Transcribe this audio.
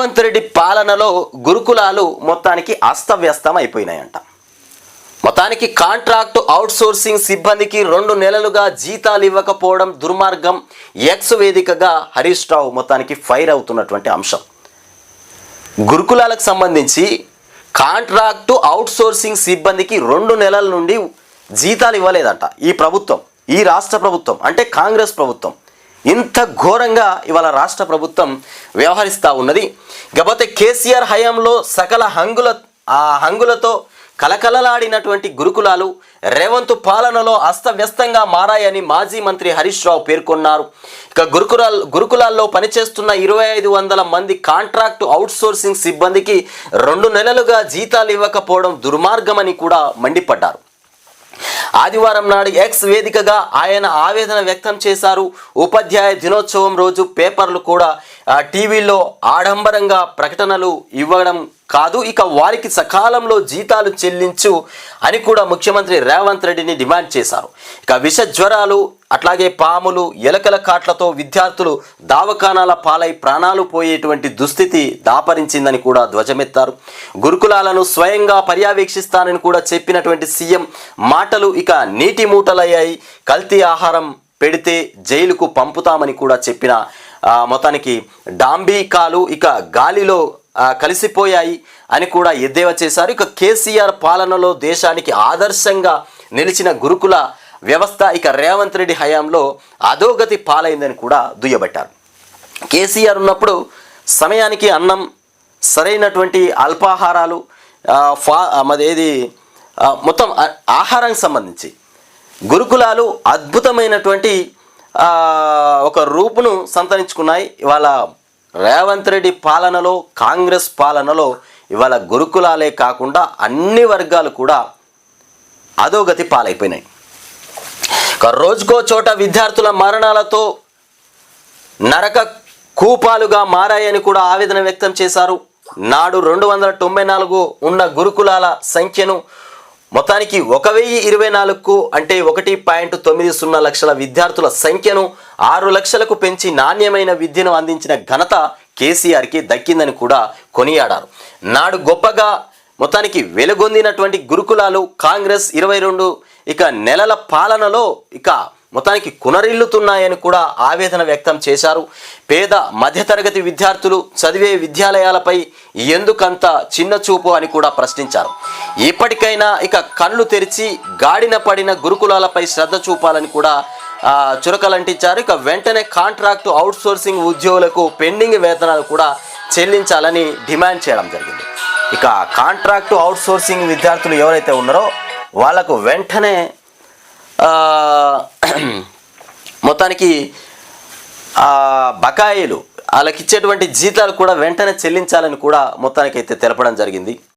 రేవంత్ రెడ్డి పాలనలో గురుకులాలు మొత్తానికి అస్తవ్యస్తం అయిపోయినాయంట. మొత్తానికి కాంట్రాక్ట్ అవుట్సోర్సింగ్ సిబ్బందికి రెండు నెలలుగా జీతాలు ఇవ్వకపోవడం దుర్మార్గం. ఎక్స్ వేదికగా హరీష్ రావు మొత్తానికి ఫైర్ అవుతున్నటువంటి అంశం. గురుకులాలకు సంబంధించి కాంట్రాక్టు అవుట్సోర్సింగ్ సిబ్బందికి రెండు నెలల నుండి జీతాలు ఇవ్వలేదంట ఈ ప్రభుత్వం ఈ రాష్ట్ర ప్రభుత్వం అంటే కాంగ్రెస్ ప్రభుత్వం. ఇంత ఘోరంగా ఇవాళ రాష్ట్ర ప్రభుత్వం వ్యవహరిస్తూ ఉన్నది. కాకపోతే కేసీఆర్ హయాంలో సకల హంగుల ఆ హంగులతో కలకలలాడినటువంటి గురుకులాలు రేవంత్ పాలనలో అస్తవ్యస్తంగా మారాయని మాజీ మంత్రి హరీష్ రావు పేర్కొన్నారు. ఇక గురుకులాల్ గురుకులాల్లో పనిచేస్తున్న ఇరవై ఐదు వందల మంది కాంట్రాక్టు అవుట్సోర్సింగ్ సిబ్బందికి రెండు నెలలుగా జీతాలు ఇవ్వకపోవడం దుర్మార్గమని కూడా మండిపడ్డారు. ఆదివారం నాడు ఎక్స్ వేదికగా ఆయన ఆవేదన వ్యక్తం చేశారు. ఉపాధ్యాయ దినోత్సవం రోజు పేపర్లు కూడా టీవీలో ఆడంబరంగా ప్రకటనలు ఇవ్వడం కాదు ఇక వారికి సకాలంలో జీతాలు చెల్లించు అని కూడా ముఖ్యమంత్రి రేవంత్ రెడ్డిని డిమాండ్ చేశారు. ఇక విష జ్వరాలు అట్లాగే పాములు ఎలకల కాట్లతో విద్యార్థులు దావకానాల పాలై ప్రాణాలు పోయేటువంటి దుస్థితి దాపరించిందని కూడా ధ్వజమెత్తారు. గురుకులాలను స్వయంగా పర్యవేక్షిస్తానని కూడా చెప్పినటువంటి సీఎం మాటలు ఇక నీటి మూటలయ్యాయి. కల్తీ ఆహారం పెడితే జైలుకు పంపుతామని కూడా చెప్పిన మొత్తానికి డాంబీకాలు ఇక గాలిలో కలిసిపోయాయి అని కూడా ఎద్దేవా చేశారు. ఇక కేసీఆర్ పాలనలో దేశానికి ఆదర్శంగా నిలిచిన గురుకుల వ్యవస్థ ఇక రేవంత్ రెడ్డి హయాంలో అధోగతి పాలైందని కూడా దుయ్యబట్టారు. కేసీఆర్ ఉన్నప్పుడు సమయానికి అన్నం సరైనటువంటి అల్పాహారాలు ఫా మదేది మొత్తం ఆహారానికి సంబంధించి గురుకులాలు అద్భుతమైనటువంటి ఒక రూపును సంతరించుకున్నాయి. ఇవాళ రేవంత్ రెడ్డి పాలనలో కాంగ్రెస్ పాలనలో ఇవాళ గురుకులాలే కాకుండా అన్ని వర్గాలు కూడా అధోగతి పాలైపోయినాయి. రోజుకో చోట విద్యార్థుల మరణాలతో నరక కూపాలుగా మారాయని కూడా ఆవేదన వ్యక్తం చేశారు. నాడు రెండు వందల తొంభై నాలుగు ఉన్న గురుకులాల సంఖ్యను మొత్తానికి ఒక వెయ్యి ఇరవై నాలుగుకు అంటే ఒకటి పాయింట్ తొమ్మిది సున్నా లక్షల విద్యార్థుల సంఖ్యను ఆరు లక్షలకు పెంచి నాణ్యమైన విద్యను అందించిన ఘనత కేసీఆర్కి దక్కిందని కూడా కొనియాడారు. నాడు గొప్పగా మొత్తానికి వెలుగొందినటువంటి గురుకులాలు కాంగ్రెస్ ఇరవై రెండు ఇక నెలల పాలనలో ఇక మొత్తానికి కునరిల్లుతున్నాయని కూడా ఆవేదన వ్యక్తం చేశారు. పేద మధ్యతరగతి విద్యార్థులు చదివే విద్యాలయాలపై ఎందుకంత చిన్న చూపు అని కూడా ప్రశ్నించారు. ఇప్పటికైనా ఇక కళ్ళు తెరిచి గాడిన పడిన గురుకులాలపై శ్రద్ధ చూపాలని కూడా చురకలంటించారు. ఇక వెంటనే కాంట్రాక్టు అవుట్సోర్సింగ్ ఉద్యోగులకు పెండింగ్ వేతనాలు కూడా చెల్లించాలని డిమాండ్ చేయడం జరిగింది. ఇక కాంట్రాక్టు అవుట్సోర్సింగ్ విద్యార్థులు ఎవరైతే ఉన్నారో వాళ్ళకు వెంటనే మొత్తానికి బకాయిలు వాళ్ళకి ఇచ్చేటువంటి జీతాలు కూడా వెంటనే చెల్లించాలని కూడా మొత్తానికి అయితే తెలపడం జరిగింది.